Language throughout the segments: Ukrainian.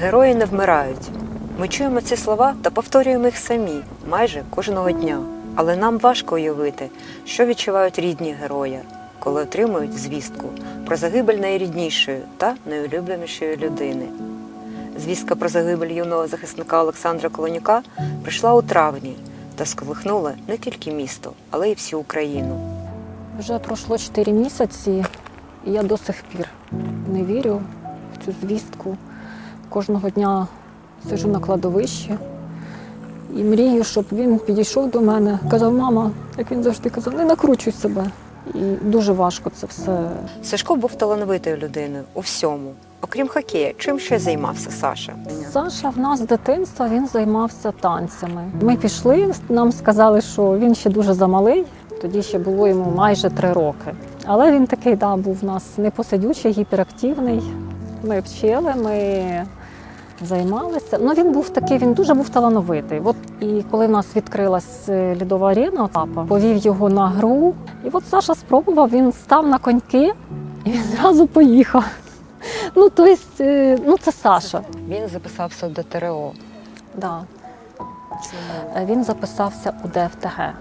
Герої не вмирають. Ми чуємо ці слова та повторюємо їх самі майже кожного дня. Але нам важко уявити, що відчувають рідні герої, коли отримують звістку про загибель найріднішої та найулюбленішої людини. Звістка про загибель юного захисника Олександра Колонюка прийшла у травні та сколихнула не тільки місто, але й всю Україну. Вже пройшло 4 місяці, і я до сих пір не вірю в цю звістку. Кожного дня сижу на кладовищі і мрію, щоб він підійшов до мене, казав, мама, як він завжди казав, не накручуй себе. І дуже важко це все. Сашко був талановитою людиною у всьому. Окрім хокея, чим ще займався Саша? Саша в нас з дитинства він займався танцями. Ми пішли, нам сказали, що він ще дуже замалий. Тоді ще було йому майже три роки. Але він такий да, був у нас непосидючий, гіперактивний. Ми вчили, ми займалися. Ну він був такий, він дуже був талановитий. От і коли в нас відкрилась е, льодова арена, папа повів його на гру. І от Саша спробував, він став на коньки і він зразу поїхав. Ну, тобто, ну це Саша. Він записався до ТРО. Да. Е, Він записався у ДФТГ.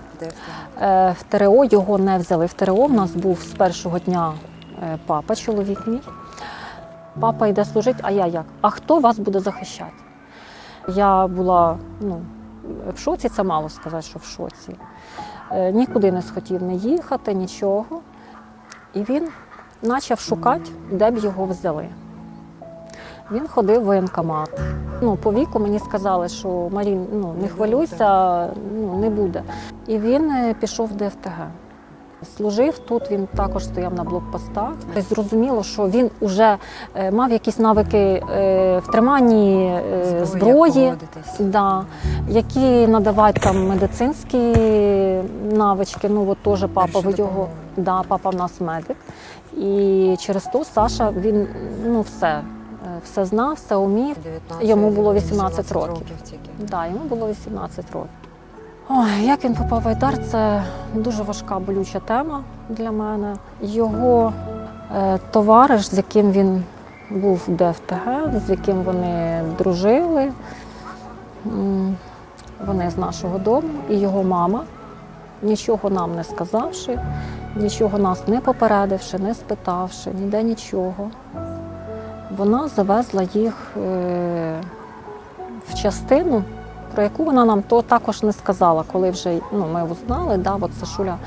В ТРО його не взяли. В ТРО в нас був з першого дня папа, чоловік мій. Папа йде служити, а я як? А хто вас буде захищати? Я була ну, в шоці, це мало сказати, що в шоці. Е, Нікуди не схотів не їхати, нічого. І він почав шукати, де б його взяли. Він ходив в воєнкомат. Ну, по віку мені сказали, що Марін, ну не хвилюйся, ну не буде. І він е, пішов в ДФТГ. Служив тут, він також стояв на блокпостах. Зрозуміло, що він вже е, мав якісь навики е, в триманні е, зброї, да, які надавати там медицинські навички. Ну от теж папа в його да, папа в нас медик. І через то Саша він ну все, все знав, все умів. Йому було 18 років. тільки. Да, йому було 18 років. Ой, як він попав в Айдар, це дуже важка болюча тема для мене. Його е, товариш, з яким він був в ДФТГ, з яким вони дружили, вони з нашого дому, і його мама, нічого нам не сказавши, нічого нас не попередивши, не спитавши, ніде нічого. Вона завезла їх е, в частину, про яку вона нам то також не сказала, коли вже ну, ми узнали, да, от Сашуля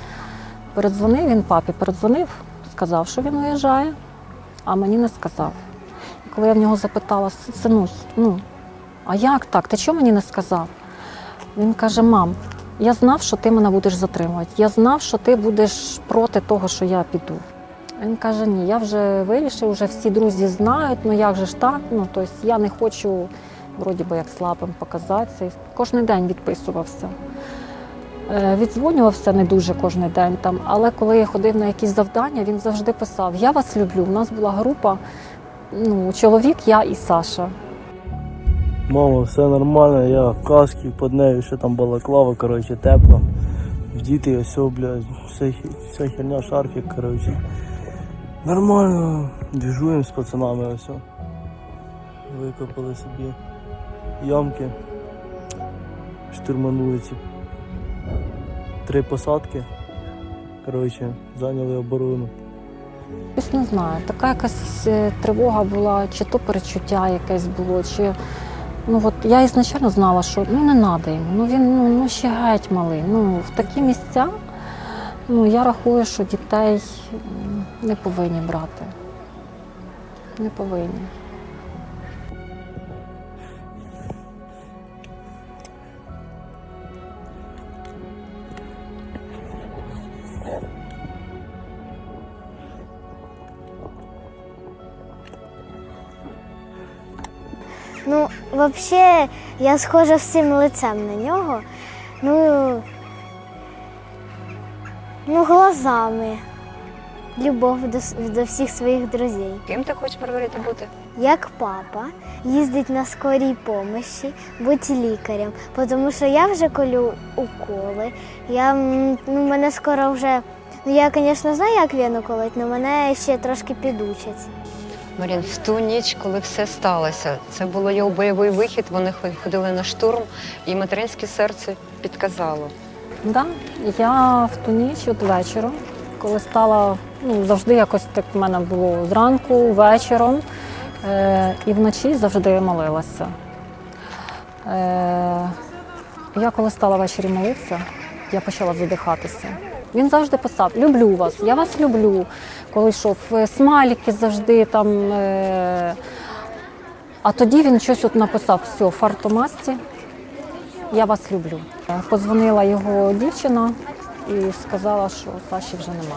передзвонив, він папі передзвонив, сказав, що він уїжджає, а мені не сказав. І коли я в нього запитала, синусь, ну, а як так? Ти чого мені не сказав? Він каже: мам, я знав, що ти мене будеш затримувати. Я знав, що ти будеш проти того, що я піду. Він каже: ні, я вже вирішив, вже всі друзі знають, ну як же ж так? Ну, тобто я не хочу вроді би як слабим показатися. Кожен день відписувався. Е, Віддзвонювався не дуже кожен день там, але коли я ходив на якісь завдання, він завжди писав: Я вас люблю. У нас була група, ну, чоловік, я і Саша. Мама, все нормально, я в каскі, під нею ще там балаклава, коротше, тепло. Діти ось, блядь, вся, вся херня, шарфік, коротше. Нормально, двіжуємо з пацанами ось. Викопали собі ямки, штурманули ці три посадки. Коротше, зайняли оборону. Ось не знаю, така якась е, тривога була, чи то перечуття якесь було, чи ну от я ізначально знала, що ну не треба йому. Ну він ну, ну ще геть малий. Ну в такі місця ну я рахую, що дітей не повинні брати. Не повинні. Ну, взагалі, я схожа всім лицем на нього. Ну, ну глазами. Любов до, до всіх своїх друзів. Ким ти хочеш Маргарита бути? Як папа їздить на скорій помощі, бути лікарем, тому що я вже колю уколи. Я, ну, мене скоро вже. Ну, я, звісно, знаю, як вену колоть, але мене ще трошки підучать. Марін, в ту ніч, коли все сталося, це було його бойовий вихід. Вони ходили на штурм, і материнське серце підказало. Да, я в ту ніч от вечором, коли стала, ну завжди якось так в мене було зранку, вечором е, і вночі завжди молилася. Е, я коли стала ввечері молитися, я почала задихатися. Він завжди писав: Люблю вас, я вас люблю. Коли йшов е, смайлики завжди там. Е, а тоді він щось от написав: все, фартомасті, я вас люблю. Е, Позвонила його дівчина і сказала, що Саші вже нема.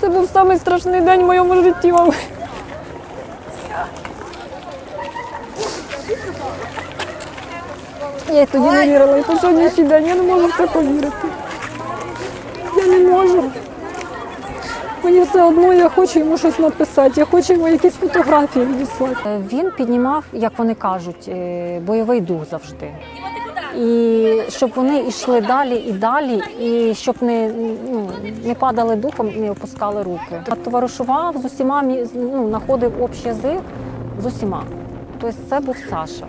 Це був самий страшний день в моєму житті. Я й тоді не вірила, і по сьогоднішній день я не можу в це повірити. Я не можу. Мені все одно, я хочу йому щось написати, я хочу йому якісь фотографії відіслати. Е, Він піднімав, як вони кажуть, е, бойовий дух завжди. І щоб вони йшли далі і далі, і щоб не, ну, не падали духом не опускали руки. Товаришував з усіма, ну, знаходив общий язик з усіма. Тобто це був Саша.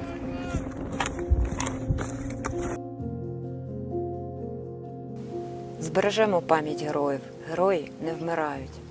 Збережемо пам'ять героїв. Герої не вмирають.